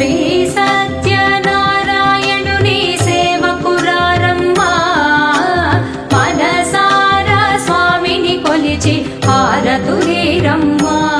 శ్రీ సత్యనారాయణుని సేవకురారమ్మా. మనసారా స్వామిని కొలిచి హారతులేరమ్మా.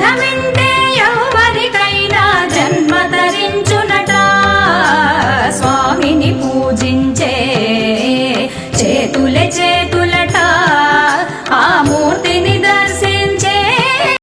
பதமென்று